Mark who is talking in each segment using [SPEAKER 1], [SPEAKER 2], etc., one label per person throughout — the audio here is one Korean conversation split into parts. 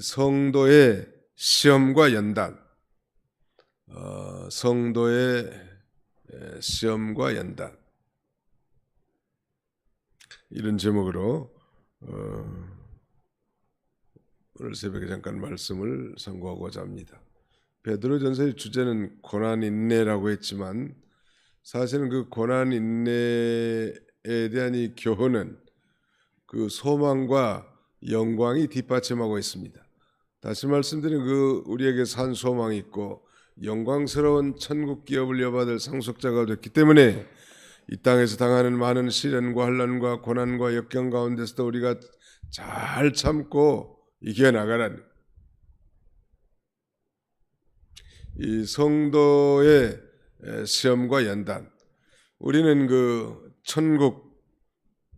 [SPEAKER 1] 성도의 시험과 연단, 어, 성도의 에, 시험과 연단 이런 제목으로 어, 오늘 새벽에 잠깐 말씀을 선고하고자 합니다. 베드로전서의 주제는 고난 인내라고 했지만 사실은 그 고난 인내에 대한 이 교훈은 그 소망과 영광이 뒷받침하고 있습니다. 다시 말씀드린 그 우리에게 산 소망이 있고 영광스러운 천국 기업을 이어받을 상속자가 됐기 때문에 이 땅에서 당하는 많은 시련과 환란과 고난과 역경 가운데서도 우리가 잘 참고 이겨나가라는 이 성도의 에, 시험과 연단. 우리는 그 천국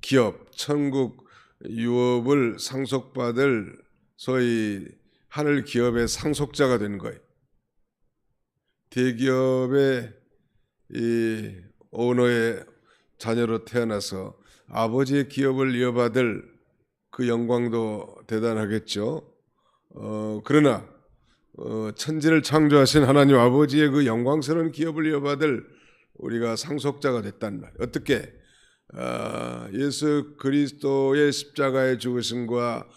[SPEAKER 1] 기업, 천국 유업을 상속받을 소위 하늘 기업의 상속자가 된 거예요. 대기업의 이 오너의 자녀로 태어나서 아버지의 기업을 이어받을 그 영광도 대단하겠죠. 어, 그러나 어, 천지를 창조하신 하나님 아버지의 그 영광스러운 기업을 이어받을 우리가 상속자가 됐단 말. 어떻게? 아, 예수 그리스도의 십자가의 죽으심과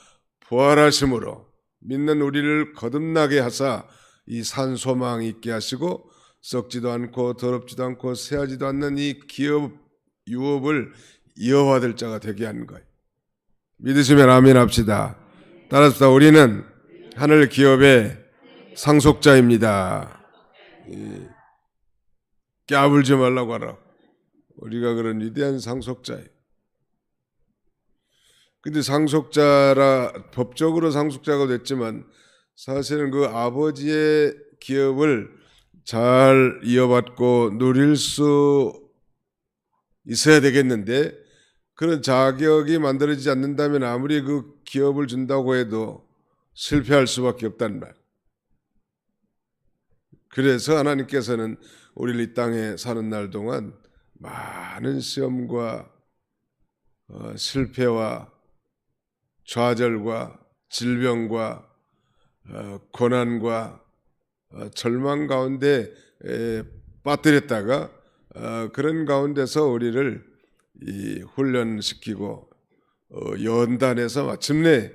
[SPEAKER 1] 부활하심으로 믿는 우리를 거듭나게 하사 이 산 소망 있게 하시고 썩지도 않고 더럽지도 않고 새하지도 않는 이 기업 유업을 이어받을 자가 되게 하는 거예요. 믿으시면 아멘 합시다. 따라서 우리는 하늘 기업의 상속자입니다. 이, 깨물지 말라고 하라. 우리가 그런 위대한 상속자예요. 근데 상속자라 법적으로 상속자가 됐지만 사실은 그 아버지의 기업을 잘 이어받고 누릴 수 있어야 되겠는데 그런 자격이 만들어지지 않는다면 아무리 그 기업을 준다고 해도 실패할 수밖에 없단 말. 그래서 하나님께서는 우리를 이 땅에 사는 날 동안 많은 시험과 어, 실패와 좌절과 질병과 어, 고난과 어, 절망 가운데 에, 빠뜨렸다가 어, 그런 가운데서 우리를 이 훈련시키고 어, 연단해서 마침내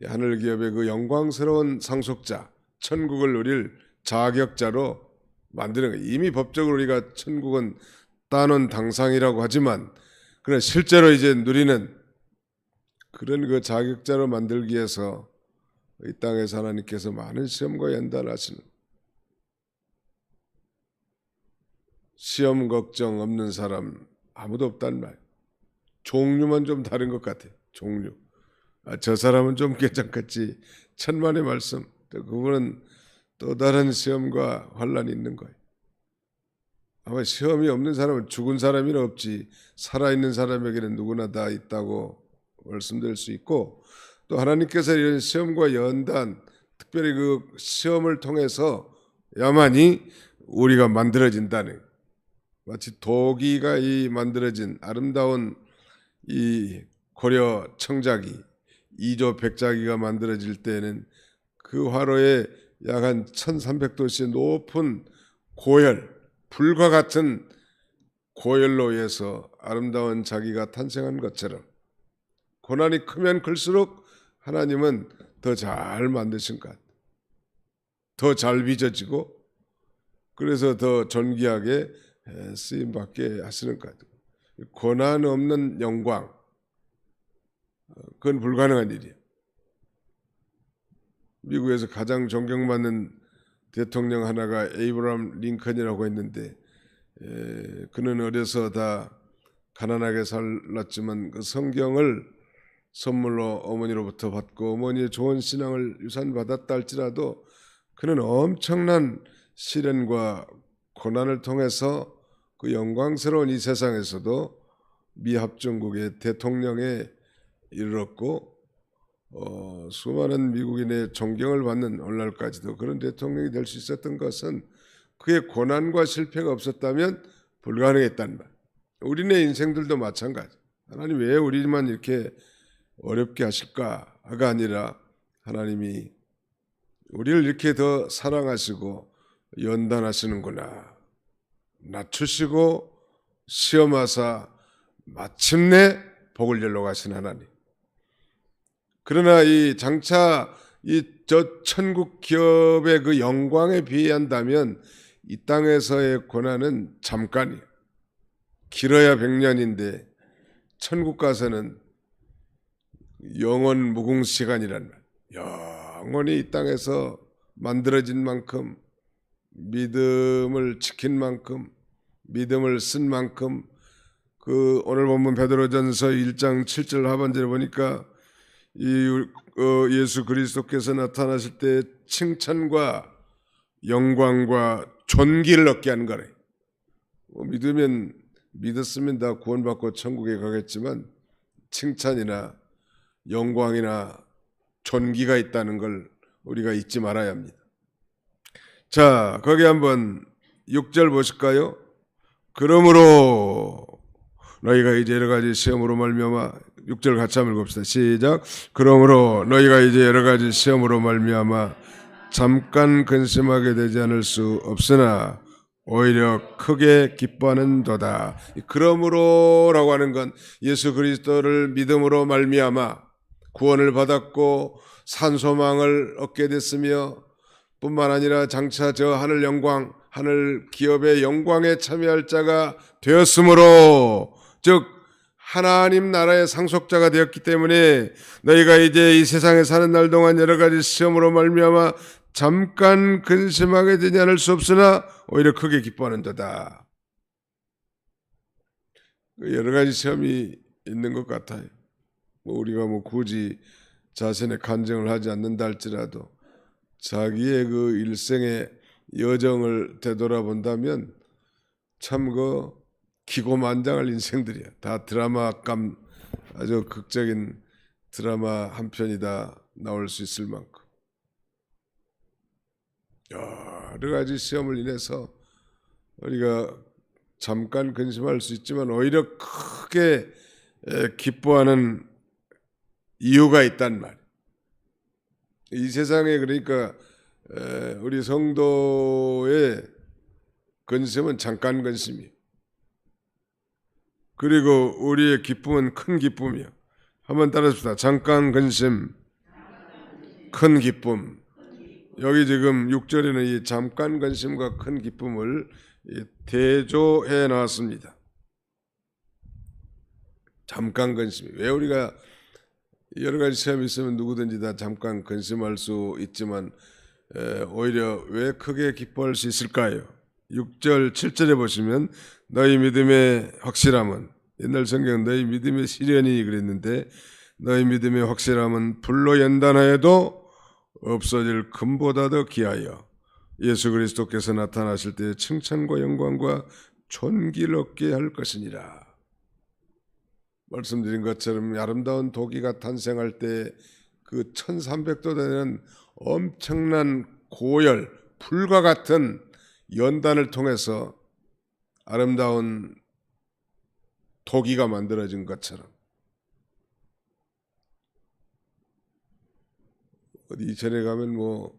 [SPEAKER 1] 이 하늘 기업의 그 영광스러운 상속자 천국을 누릴 자격자로 만드는 거예요. 이미 법적으로 우리가 천국은 따놓은 당상이라고 하지만 그러나 실제로 이제 누리는 그런 그 자격자로 만들기 위해서 이 땅에서 하나님께서 많은 시험과 연단하시는 시험 걱정 없는 사람 아무도 없단 말. 종류만 좀 다른 것 같아요. 종류. 아, 저 사람은 좀 괜찮겠지. 천만의 말씀. 또 그분은 또 다른 시험과 환란이 있는 거예요. 아마 시험이 없는 사람은 죽은 사람이나 없지 살아있는 사람에게는 누구나 다 있다고 말씀드릴 수 있고 또 하나님께서 이런 시험과 연단 특별히 그 시험을 통해서 야만이 우리가 만들어진다는 마치 도기가 이 만들어진 아름다운 이 고려 청자기 이조 백자기가 만들어질 때는 그 화로에 약 한 1300도씨의 높은 고열 불과 같은 고열로 의해서 아름다운 자기가 탄생한 것처럼 고난이 크면 클수록 하나님은 더 잘 만드신 것, 더잘 빚어지고 그래서 더 존귀하게 쓰임 받게 하시는 것. 고난 없는 영광, 어, 그건 불가능한 일이에요. 미국에서 가장 존경받는 대통령 하나가 에이브람 링컨이라고 했는데 에, 그는 어려서 다 가난하게 살았지만 그 성경을 선물로 어머니로부터 받고 어머니의 좋은 신앙을 유산 받았다 할지라도 그는 엄청난 시련과 고난을 통해서 그 영광스러운 이 세상에서도 미 합중국의 대통령에 이르렀고 어, 수많은 미국인의 존경을 받는 오늘날까지도 그런 대통령이 될 수 있었던 것은 그의 고난과 실패가 없었다면 불가능했단 말. 우리네 인생들도 마찬가지. 하나님 왜 우리만 이렇게 어렵게 하실까가 아니라 하나님이 우리를 이렇게 더 사랑하시고 연단하시는구나. 낮추시고 시험하사 마침내 복을 열러 가신 하나님. 그러나 이 장차 이 저 천국 기업의 그 영광에 비한다면 이 땅에서의 고난은 잠깐이에요. 길어야 백년인데 천국 가서는 영원 무궁 시간이란 말. 영원히 이 땅에서 만들어진 만큼 믿음을 지킨 만큼 믿음을 쓴 만큼 그 오늘 본문 베드로전서 1장 7절 하반절에 보니까 이 어, 예수 그리스도께서 나타나실 때 칭찬과 영광과 존귀를 얻게 하는 거래. 뭐 믿으면 믿었으면 다 구원받고 천국에 가겠지만 칭찬이나 영광이나 존귀가 있다는 걸 우리가 잊지 말아야 합니다. 자, 거기 한번 6절 보실까요? 그러므로 너희가 이제 여러 가지 시험으로 말미암아 6절 같이 한번 읽읍시다. 시작. 그러므로 너희가 이제 여러 가지 시험으로 말미암아 잠깐 근심하게 되지 않을 수 없으나 오히려 크게 기뻐하는 도다. 이 그러므로라고 하는 건 예수 그리스도를 믿음으로 말미암아 구원을 받았고 산소망을 얻게 됐으며 뿐만 아니라 장차 저 하늘 영광, 하늘 기업의 영광에 참여할 자가 되었으므로 즉 하나님 나라의 상속자가 되었기 때문에 너희가 이제 이 세상에 사는 날 동안 여러 가지 시험으로 말미암아 잠깐 근심하게 되지 않을 수 없으나 오히려 크게 기뻐하는도다. 여러 가지 시험이 있는 것 같아요. 뭐 우리가 뭐 굳이 자신의 간증을 하지 않는다 할지라도 자기의 그 일생의 여정을 되돌아본다면 참 그 기고만장할 인생들이야. 다 드라마감 아주 극적인 드라마 한 편이다 나올 수 있을 만큼 여러 가지 시험을 인해서 우리가 잠깐 근심할 수 있지만 오히려 크게 에, 기뻐하는 이유가 있단 말이야. 이 세상에 그러니까 에, 우리 성도의 근심은 잠깐 근심이에요. 그리고 우리의 기쁨은 큰 기쁨이요. 한번 따라합시다. 잠깐 근심, 큰 기쁨. 여기 지금 6절에는 이 잠깐 근심과 큰 기쁨을 이 대조해 놨습니다. 잠깐 근심. 왜 우리가 여러 가지 시험이 있으면 누구든지 다 잠깐 근심할 수 있지만 에, 오히려 왜 크게 기뻐할 수 있을까요? 6절, 7절에 보시면 너희 믿음의 확실함은 옛날 성경 너희 믿음의 시련이 그랬는데 너희 믿음의 확실함은 불로 연단하여도 없어질 금보다 더 귀하여 예수 그리스도께서 나타나실 때 칭찬과 영광과 존귀를 얻게 할 것이니라. 말씀드린 것처럼 아름다운 도기가 탄생할 때 그 1300도 되는 엄청난 고열, 불과 같은 연단을 통해서 아름다운 도기가 만들어진 것처럼 어디 이천에 가면 뭐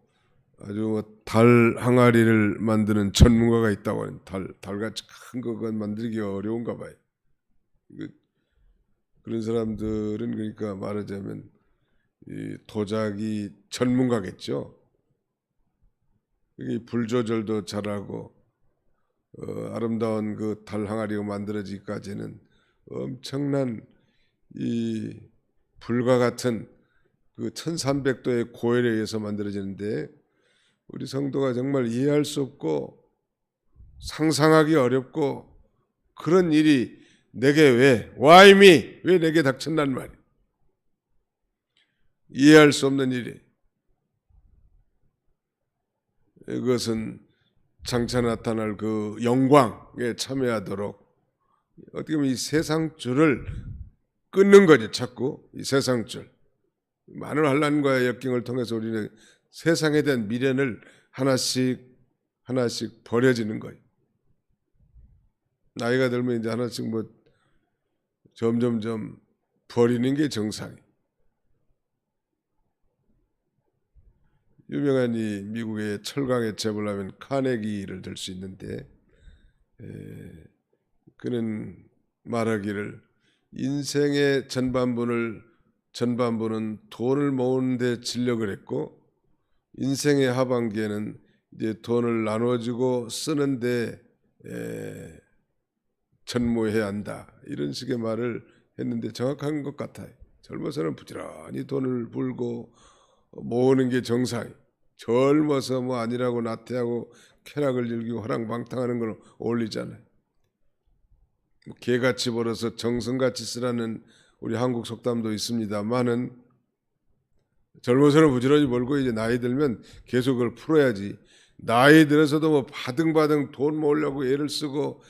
[SPEAKER 1] 아주 뭐달 항아리를 만드는 전문가가 있다고 하는 달 달같이 큰 거건 만들기 어려운가 봐요. 그런 사람들은 그러니까 말하자면 이 도자기 전문가겠죠. 이 불 조절도 잘하고 어, 아름다운 그 달 항아리가 만들어지기까지는 엄청난 이 불과 같은 그 1300도의 고열에 의해서 만들어지는데 우리 성도가 정말 이해할 수 없고 상상하기 어렵고 그런 일이 내게 왜 why me? 왜 내게 닥쳤단 말이 이해할 수 없는 일이. 이것은 장차 나타날 그 영광에 참여하도록 어떻게 보면 이 세상 줄을 끊는 거죠 자꾸. 이 세상 줄. 많은 환란과 역경을 통해서 우리는 세상에 대한 미련을 하나씩 하나씩 버려지는 거예요. 나이가 들면 이제 하나씩 뭐 점점점 버리는 게 정상이. 유명한 이 미국의 철강의 재벌 하면 카네기를 들 수 있는데 에, 그는 말하기를 인생의 전반부를 전반부는 돈을 모으는 데 진력을 했고 인생의 하반기에는 이제 돈을 나눠주고 쓰는데 에, 전무해야 한다 이런 식의 말을 했는데 정확한 것 같아요. 젊어서는 부지런히 돈을 벌고 모으는 게 정상이. 젊어서 뭐 아니라고 나태하고 쾌락을 즐기고 허랑방탕하는 건 어울리잖아요. 뭐 개같이 벌어서 정성같이 쓰라는 우리 한국 속담도 있습니다만은 젊어서는 부지런히 벌고 이제 나이 들면 계속 그걸 풀어야지. 나이 들어서도 뭐 바등바등 돈 모으려고 애를 쓰고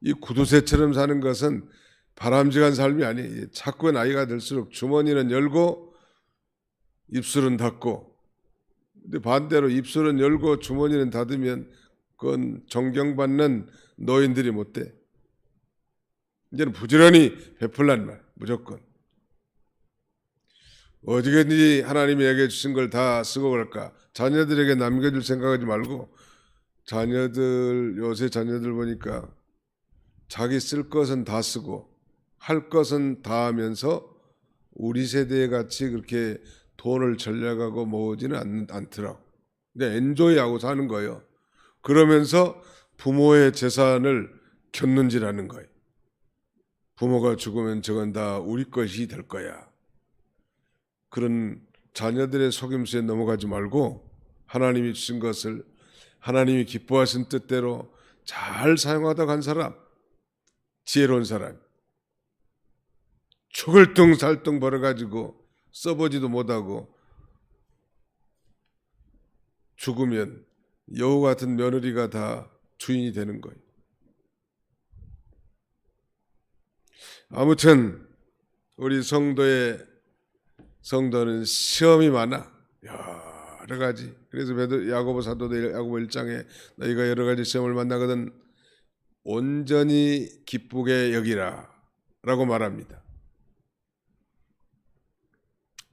[SPEAKER 1] 이 구두쇠처럼 사는 것은 바람직한 삶이 아니에요. 자꾸 나이가 들수록 주머니는 열고 입술은 닫고 근데 반대로 입술은 열고 주머니는 닫으면 그건 존경받는 노인들이 못 돼. 이제는 부지런히 베풀란 말 무조건. 어디든지 하나님이 주신 걸 다 쓰고 갈까? 자녀들에게 남겨줄 생각하지 말고 자녀들 요새 자녀들 보니까 자기 쓸 것은 다 쓰고 할 것은 다 하면서 우리 세대 같이 그렇게 돈을 전략하고 모으지는 않, 않더라고. 그러니까 엔조이하고 사는 거예요. 그러면서 부모의 재산을 겼는지라는 거예요. 부모가 죽으면 저건 다 우리 것이 될 거야. 그런 자녀들의 속임수에 넘어가지 말고 하나님이 주신 것을 하나님이 기뻐하신 뜻대로 잘 사용하다 간 사람, 지혜로운 사람, 살둥 벌어가지고 써보지도 못하고 죽으면 여우 같은 며느리가 다 주인이 되는 거예요. 아무튼 우리 성도의 성도는 시험이 많아 여러 가지. 그래서 야고보 사도도 야고보 1장에 너희가 여러 가지 시험을 만나거든 온전히 기쁘게 여기라 라고 말합니다.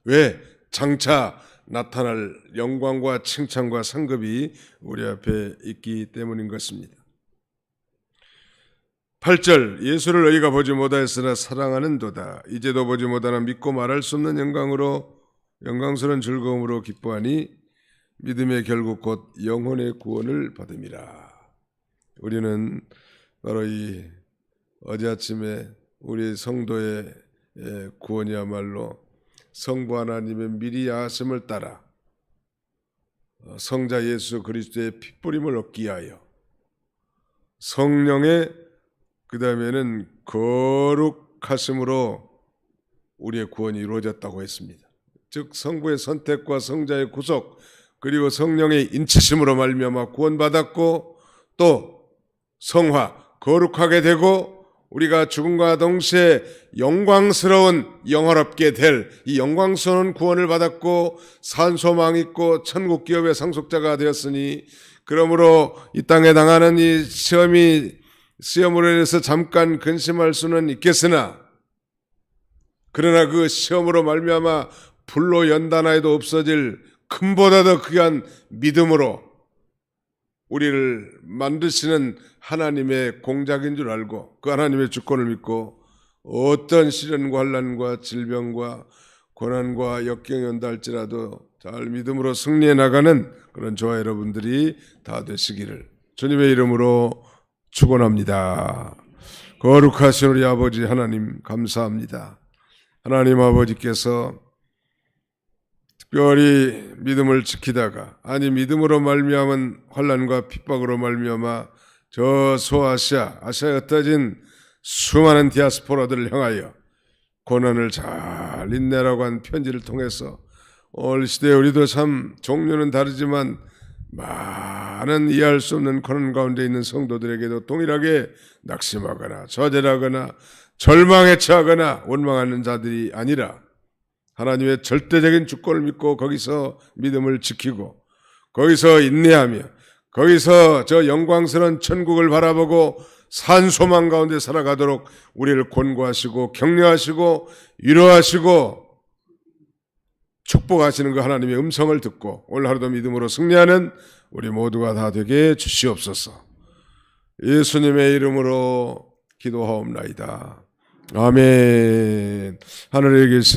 [SPEAKER 1] 왜 장차 나타날 영광과 칭찬과 상급이 우리 앞에 있기 때문인 것입니다. 8절 예수를 너희가 보지 못하였으나 사랑하는 도다 이제도 보지 못하나 믿고 말할 수 없는 영광으로 영광스러운 즐거움으로 기뻐하니 믿음의 결국 곧 영혼의 구원을 받음이라. 우리는 바로 이 어제 아침에 우리 성도의 구원이야말로 성부 하나님의 미리 야하심을 따라 어, 성자 예수 그리스도의 핏부림을 얻기 위하여 성령의 그 다음에는 거룩하심으로 우리의 구원이 이루어졌다고 했습니다. 즉 성부의 선택과 성자의 구속 그리고 성령의 인치심으로 말미암아 구원받았고 또 성화 거룩하게 되고 우리가 죽음과 동시에 영광스러운 영화롭게 될 이 영광스러운 구원을 받았고 산소망 있고 천국 기업의 상속자가 되었으니 그러므로 이 땅에 당하는 이 시험이 시험으로 인해서 잠깐 근심할 수는 있겠으나 그러나 그 시험으로 말미암아 불로 연단하여도 없어질 큰보다 더 귀한 믿음으로 우리를 만드시는 하나님의 공작인 줄 알고 그 하나님의 주권을 믿고 어떤 시련과 환란과 질병과 고난과 역경이 온다 할지라도 잘 믿음으로 승리해 나가는 그런 저와 여러분들이 다 되시기를 주님의 이름으로 축원합니다. 거룩하신 우리 아버지 하나님 감사합니다. 하나님 아버지께서 특별히 믿음을 지키다가 아니 믿음으로 말미암은 환란과 핍박으로 말미암아 저 소아시아 아시아에 흩어진 수많은 디아스포라들을 향하여 고난을 잘 인내라고 한 편지를 통해서 오늘 시대에 우리도 참 종류는 다르지만 많은 이해할 수 없는 고난 가운데 있는 성도들에게도 동일하게 낙심하거나 저절하거나 절망에 처하거나 원망하는 자들이 아니라 하나님의 절대적인 주권을 믿고 거기서 믿음을 지키고 거기서 인내하며 거기서 저 영광스러운 천국을 바라보고 산 소망 가운데 살아가도록 우리를 권고하시고 격려하시고 위로하시고 축복하시는 그 하나님의 음성을 듣고 오늘 하루도 믿음으로 승리하는 우리 모두가 다 되게 주시옵소서. 예수님의 이름으로 기도하옵나이다. 아멘. 하늘에 계신